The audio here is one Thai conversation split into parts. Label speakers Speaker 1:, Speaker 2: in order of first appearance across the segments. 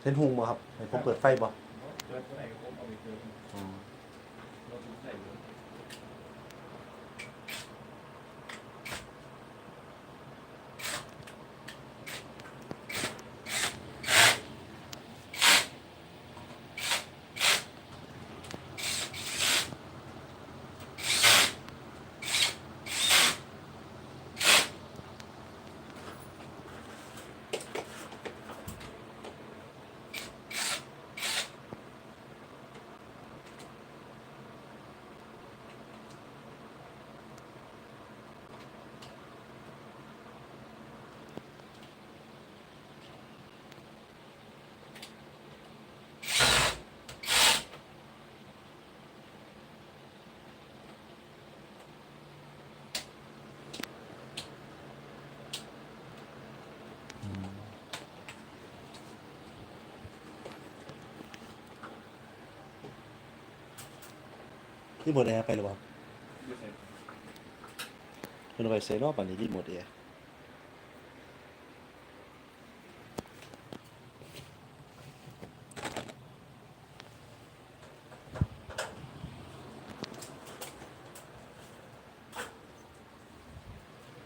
Speaker 1: เส้นหุงบ่ครับให้ผมเปิดไฟบ่
Speaker 2: เปิดเท่าไหร่ก็ผมเอาไปเติม
Speaker 1: อ๋อ
Speaker 2: รถทุกใส่ เลย
Speaker 1: รีโมทแอร์ไปหรือเปล่า
Speaker 2: ไม่ใส่
Speaker 1: เพิ่นอาไปใส่รอบอันนี้รีโมทแอร์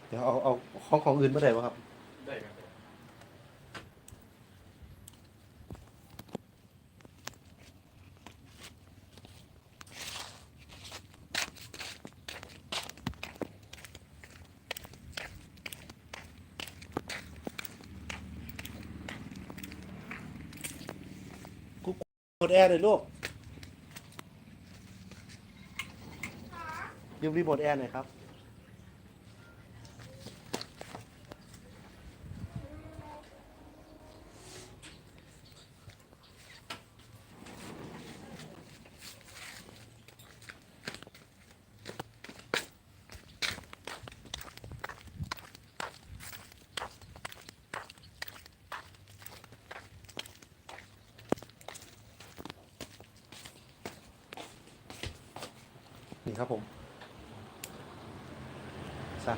Speaker 1: เดี๋ยวเอาเอาของของอื่นมาได้บ่ครับ
Speaker 2: ได้ครับ
Speaker 1: รีโมท แอร์หน่อยลูกยืมรีโมทแอร์หน่อยครับ นี่ครับผมสั่ง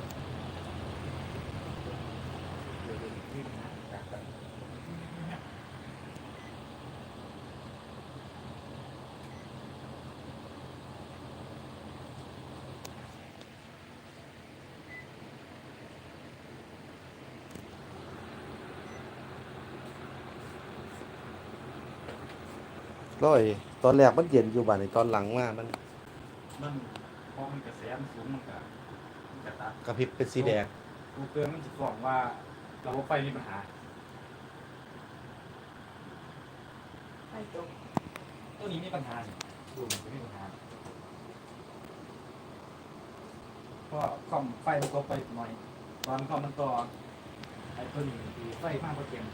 Speaker 2: เดี๋ยวเดี๋ยวนี่นะจากกัน
Speaker 1: ร้อยตอนแรกมันเย็นอยู่บ้านนี้ตอนหลังมามัน
Speaker 2: มันพอมันกระแสมันสูงมันก็มันกระตัด
Speaker 1: กระพริบเป็นสีแดง
Speaker 2: กูเกินมันจะบอกว่าระบบไฟมีปัญหา
Speaker 3: ไม่จบ
Speaker 2: ตัวนี้มีปัญหาสิดูมันจะมีปัญหาเพราะคอมไฟมันก็ไปหน่อย ตอนคอมมันต่อไอ้ตัวนี้คือไฟมากกว่าเต็ม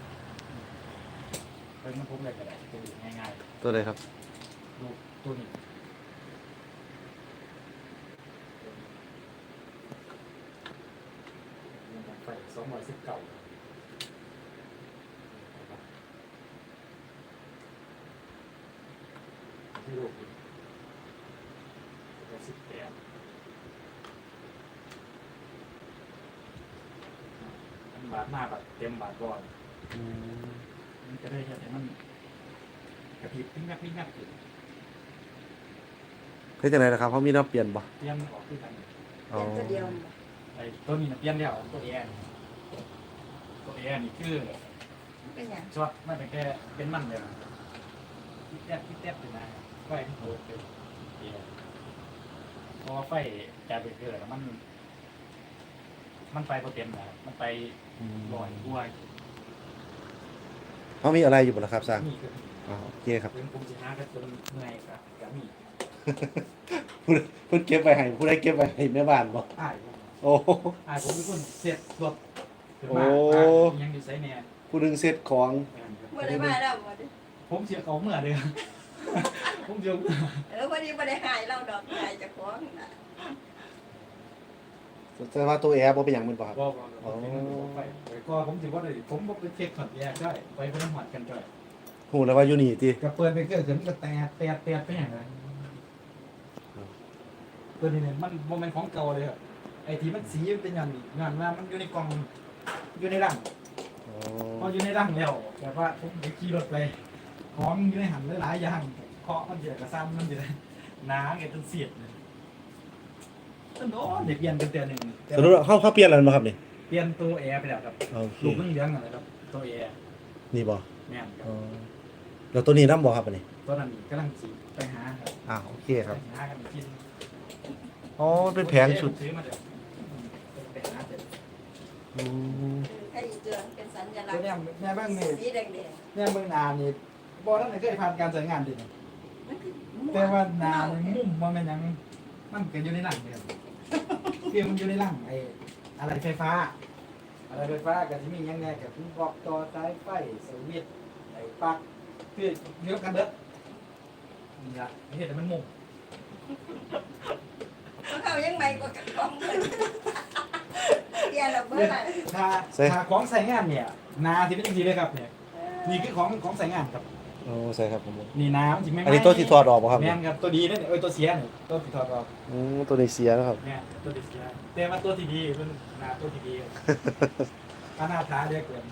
Speaker 2: เป็นมันพุ่งเลยก็ได้จะดูง่าย
Speaker 1: ตัวใดครับ
Speaker 2: ๆดูตัวนี้ไฟสองร้อยสิบเก้า ที่โลกอีกสิบแปดมันบาดหน้าแบบเต็มบาดก่อนมันจะได้เห็นให้มันกระพริบปิ้งงักปิ้งงักอยู่
Speaker 1: เฮ้ยจังไดล่ะครับเขามีแน้ำเปลี่ยนบ่
Speaker 2: เปลี่ยนออกขึ้นกัน
Speaker 1: อ๋อ
Speaker 3: เดี๋ยวจะเดียว
Speaker 2: ไอ้ตัวนี้นะเปลี่ยนแล้วตัวแอร์ตัวแอร์นี่คือ
Speaker 3: เป็นอย่าง
Speaker 2: ช็อตมันเป็นแค่เป็นมันเลยนะคิดแทบคิดแทบเลยนะ ไฟที่โหเป็นแอร์เพราะว่าไฟจากเบรกเกอร์น่ะมัน มันไปโปรเต็มนะมันไปลอยด้วย
Speaker 1: เขามีอะไรอยู่บ่ล่ะครับสร้าง
Speaker 2: นี่คือ
Speaker 1: อ๋อโอเคครับ
Speaker 2: เป็นภูมิชนะก็จนเหนื่อยกับกับมี
Speaker 1: ผู้เพิ่นเก็บไว้ให้ผู้ใดเก็บไว้ให้แม่บ้านบ่
Speaker 2: อ้าย
Speaker 1: โอ้
Speaker 2: อ้ายผมเป็นคนเสร็จรถขึ้น
Speaker 1: โอ้
Speaker 2: มาว่ายังอยู่ไซแน่
Speaker 1: ผู้หนึงเซ็ตของ
Speaker 3: เมื่อได้มาแล้วบ่ได้
Speaker 2: ผมเสียเขาเมื่อเดือน ผมเสีย
Speaker 3: เออพอดีบ่ได้หายเราดอกหายจากของน่ะ
Speaker 1: แต่ว่าตัวแอร์บ่เป็นหยังแมันบ่ครับ
Speaker 2: บอกบอกไปไปก็ผมถือว่าได้ผมบอกไปเช็คขัดแยกได้ไปเพิ่มหัดกันจ่อย
Speaker 1: ฮู้แล้วว่าอยู่นี่ติ
Speaker 2: กับเปิดไปเกิดขึ้นก็แตะแตะแตะไปอย่างไรตัวนี้เนี่ยมันโมเมนต์ของเก่าเลยครับไอ้ที่มันสีมันเป็นอย่างนี้งานว่ามันอยู่ในกล่องอยู่ในรัง
Speaker 1: อ๋อ
Speaker 2: พออยู่ในร่างแล้วแต่ว่าผมไปขี่รถไป ของอยู่ในหันหลายๆอย่าง เคาะมันเดือดกระซ้ำมันจะน้ำไงจนเสียดเลยต้นโน้นเด็กเปลี่ยนกันเตือนหนึ่งแต่
Speaker 1: สรุปว่าเขาเขาเปลี่ยนอะไรมาครับนี่
Speaker 2: เปลี่ยนตัวแอร์ไปแล้วครับ
Speaker 1: โอเค
Speaker 2: ลูกมันเหลืองอะไรครับตัวแอร์
Speaker 1: นี่บ่
Speaker 2: แม่นครั
Speaker 1: อ๋
Speaker 2: บ
Speaker 1: อแล้วตัวนี้น้ำบ่ครับอันนี้
Speaker 2: ตัวนั้นกำลังจีไปหาครับ
Speaker 1: อ่าโอเคครับ
Speaker 2: ไปหากันกิน
Speaker 1: อ๋อเป็นแผงชุด
Speaker 2: ซื้อมาเดี๋ยวไปหาเดี๋ยว
Speaker 1: อืม
Speaker 3: ให้เตือนเป็นสัญลัก
Speaker 2: ตัว
Speaker 3: ษณ์
Speaker 2: เนี้ยแม่บ้างนี่
Speaker 3: สีแดง
Speaker 2: เนี่ยเมืองนานี่บอท่านไหนเคยผ่านการใช้งานดิ
Speaker 3: ๆมันคือ
Speaker 2: แต่ว่านานี่มุ่มมันเป็นหยังมันเกิดอยู่ในหลังเนี่ยคือมันอยู่ในหลังไอ้อะไรไฟฟ้า อะไรไฟฟ้าก็จะมีหยังแน่กับทุกบอกต่อสายไฟสวิตช์ไอ้ปลั๊กคือเลี้ยวกันเด้อนี่ละเห็นแต่มันมุ่ม
Speaker 3: เพราะเขายังใหม่กว่ากระป๋องเลยเปลี่ยนแล้วเบื่ออะไร
Speaker 2: ถ้าถ้าของใส่งานเนี่ย นาที่เป็นจริงๆเลยครับเนี่ยนี่คือของของใส่งานครับ
Speaker 1: โอ้ใช่ครับผม
Speaker 2: นี่น้ำจริงไหม
Speaker 1: อันนี้ตัวที่ถอดออกบ่ครับ
Speaker 2: แม่นครับตัวดีนั่นเนี่ยเอ้ยตัวเสียเนี่ยตัวที่ถอดออก
Speaker 1: อืมตัวนี้เสียนะครับ
Speaker 2: เนี่ยตัวที่เสียแต่ว่าตัวที่ดีเป็นนาตัวที่ดีขนาดท้าเรียกเกิน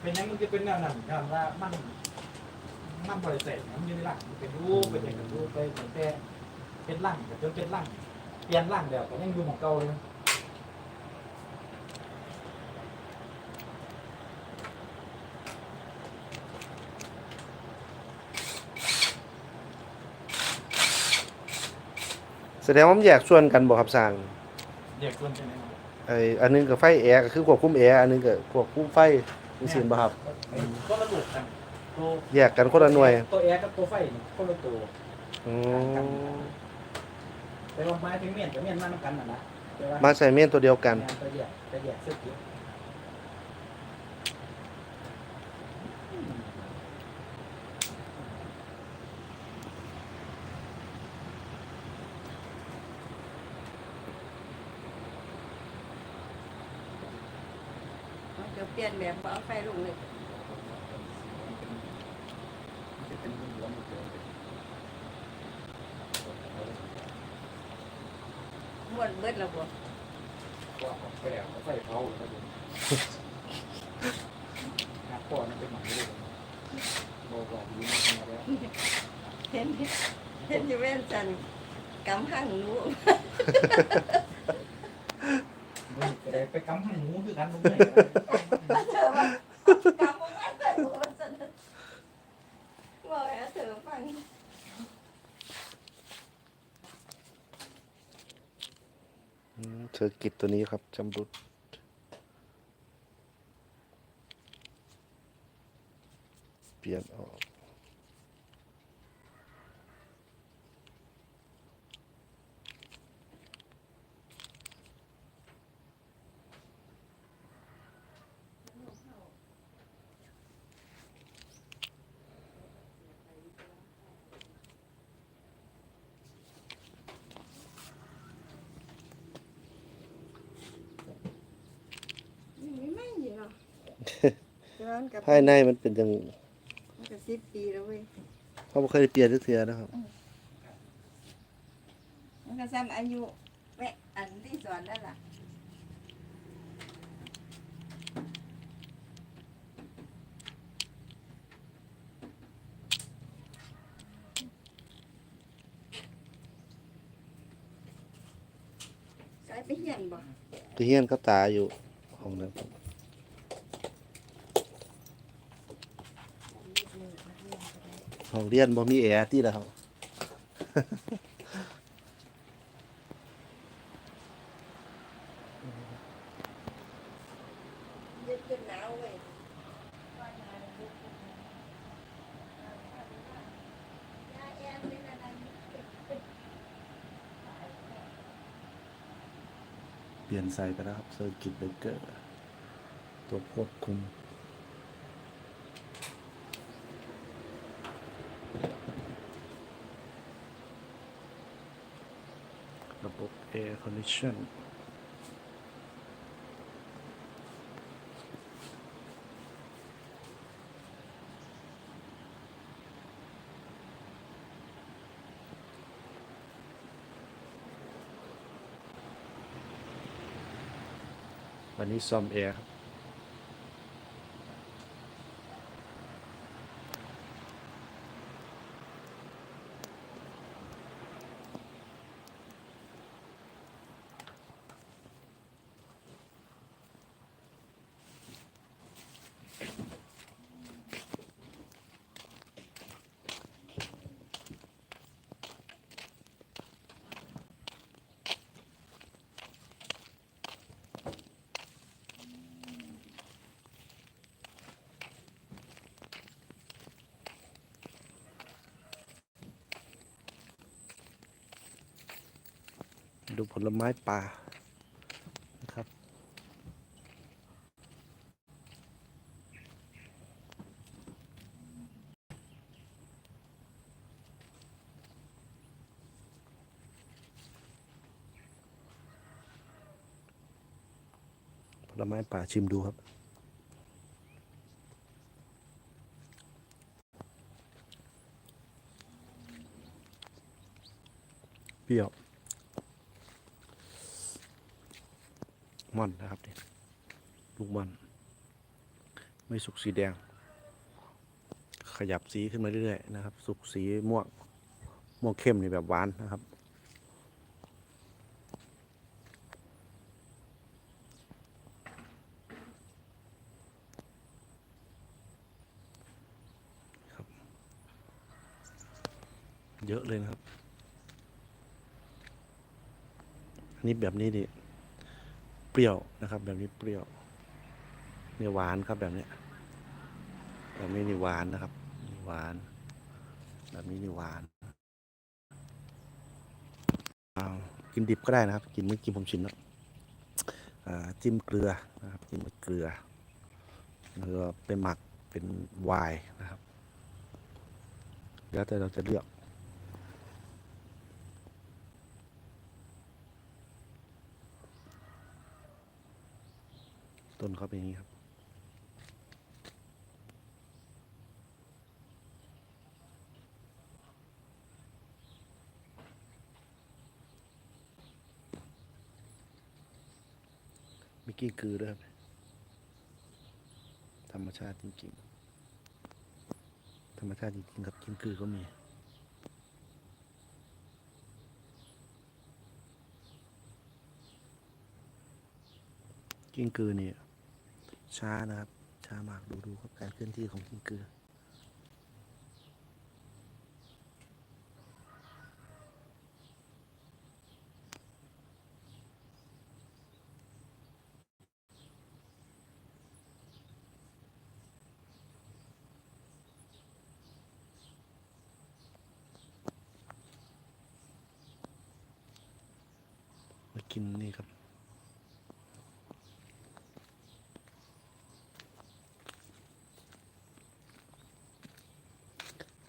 Speaker 2: เป็นหยังมันจะเป็นแนวนั้นครับว่ามันมันบริเสธมันอยู่ในหลังมันเป็นรูปเป็นอย่างกับรูปไปเหมือนแต่เป็นหลังแต่จนเป็นหลังเปลี่ยนหลังแล้วก็ยังอยู่ของเก่าเลย
Speaker 1: แสดงว่ามันแยกส่วนกันบ่ครับสร้าง
Speaker 2: เด็กคนเป็นยังไง
Speaker 1: ไอ้อันนึงก็ไฟแอร์ก็คือควบคุมแอร์อันนึงก็ควบคุมไฟจังซี่บ่ครับ
Speaker 2: ก็ระบุกันตัว
Speaker 1: แยกกันคนละหน่วย
Speaker 2: ตัวแอร์กับตัวไฟนี่คนละตัว
Speaker 1: อืม
Speaker 2: แต่ว่าไม้ถึงเมียนกับเมียนมาน้ำกันน่ะนะแต่ว่า
Speaker 1: มาใส่เมนตัวเดียวกัน
Speaker 2: งานตัวแยกตัวแยกเสื้อเขียว
Speaker 3: มันจะเปลี่ ยนแบบบ่เอาไฟลงเลย
Speaker 2: จะเป็นหัวมันเกิด
Speaker 3: ม้วนเบิดแล้วบ่
Speaker 2: ก็ออกไปแล้วไฟเผาแล้วก็หักคอนั่นเป็นหมันเลยบอกบอกอยู่นี่มาแล้ว
Speaker 3: เห็นเห็นอยู่เว้นจันกำข้างหนู
Speaker 2: ไม่ได้ไปกำให้หมูคือกันตรงไหน
Speaker 3: เธอว่ากำบ่มาใส่หัวจันบอกให้เธอฟัง
Speaker 1: อร์กิตตัวนี้ครับจำรุดเปลี่ยนออก
Speaker 3: นี่ไม่อยู่หรอกย้ อนกลับ
Speaker 1: ภายในมันเป็นจัง
Speaker 3: มันก็สิบปีแล้วเว้ย
Speaker 1: เขาบ่เคยได้เปลี่ยนจักเทื่อนะครับ
Speaker 3: มันก็ซ้ำอายุแม่อันที่สอนนั่นล่ะใช้ไปเหียนบ่
Speaker 1: ไปเฮียนกับตาอยู่ห้องนั้นครับ ห้องเรียนบ่มีแอร์ที่แล้ว
Speaker 3: เป
Speaker 1: ลี่ยนไซส์ไปแล้วครับเซอร์กิตเบเกอร์ ตัวควบคุม ระบบ Air Condition วันนี้ซ่อมแอร์ครับ ดูผลไม้ป่านะครับผลไม้ป่าชิมดูครับเปรี้ยว ม่อนนะครับนี่ลูกม่อน ไม่สุกสีแดง ขยับสีขึ้นมาเรื่อยๆนะครับ สุกสีม่วงม่วงเข้มนี่แบบหวานนะครับครับเยอะเลยนะครับ อันนี้แบบนี้ดิ เปรี้ยวนะครับ แบบนี้เปรี้ยวนี่หวานครับแบบนี้แบบนี้นี่หวานนะครับนี่หวาน แบบนี้นี่หวานกินดิบก็ได้นะครับ กินเมื่อกี้ผมชิมแล้วอ่าจิ้มเกลือนะครับจิ้มกับเกลือแล้วก็ไปหมักเป็นไวน์นะครับ แล้วแต่เราจะเลือก ต้นเขาเป็นอย่างนี้ครับ มีกิ้งกือด้วยครับ ธรรมชาติจริงๆ ธรรมชาติจริงๆครับกิ้งกือก็มีกิ้งกือเนี่ย ช้านะครับ ช้ามากดูดูครับการเคลื่อนที่ของกิ้งกือมากินนี่ครับ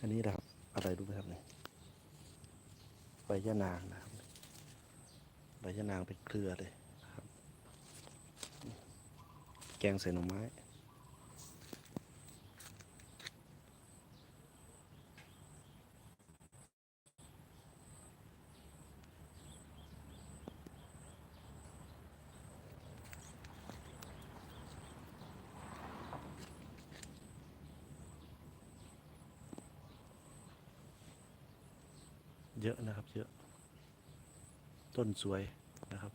Speaker 1: อันนี้นะครับ อะไรรู้ไหมครับเนี่ยใบ ยะนางนะครับใบยะนางเป็นเครือเลยครับ แกงใส่หน่อไม้เยอะนะครับเยอะ ต้นสวยนะครับ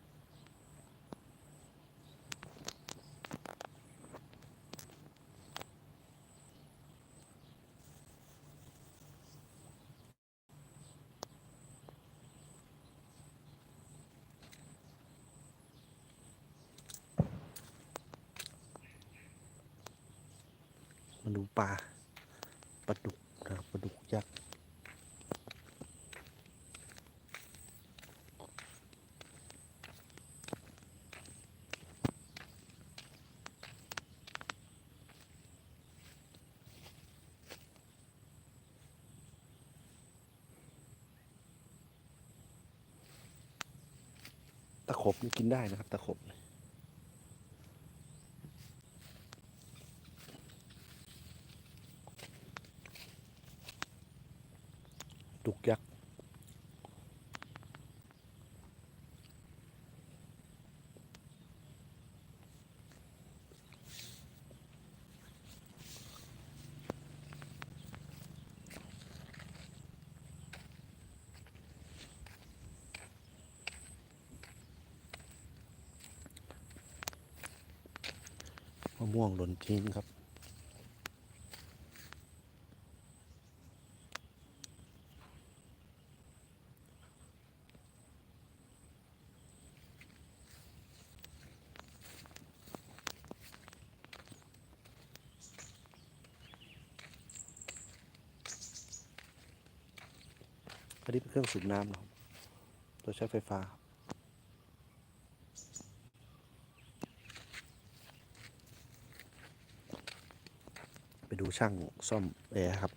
Speaker 1: มาดูปลาปลาดุกนะครับปลาดุกยักษ์ ตะขบนี่กินได้นะครับ ตะขบ ม่วงหล่นทิ้งครับ อันนี้เป็นเครื่องสูบน้ำนะครับ ตัวใช้ไฟฟ้า ไปดูช่างซ่อมแอร์ครับ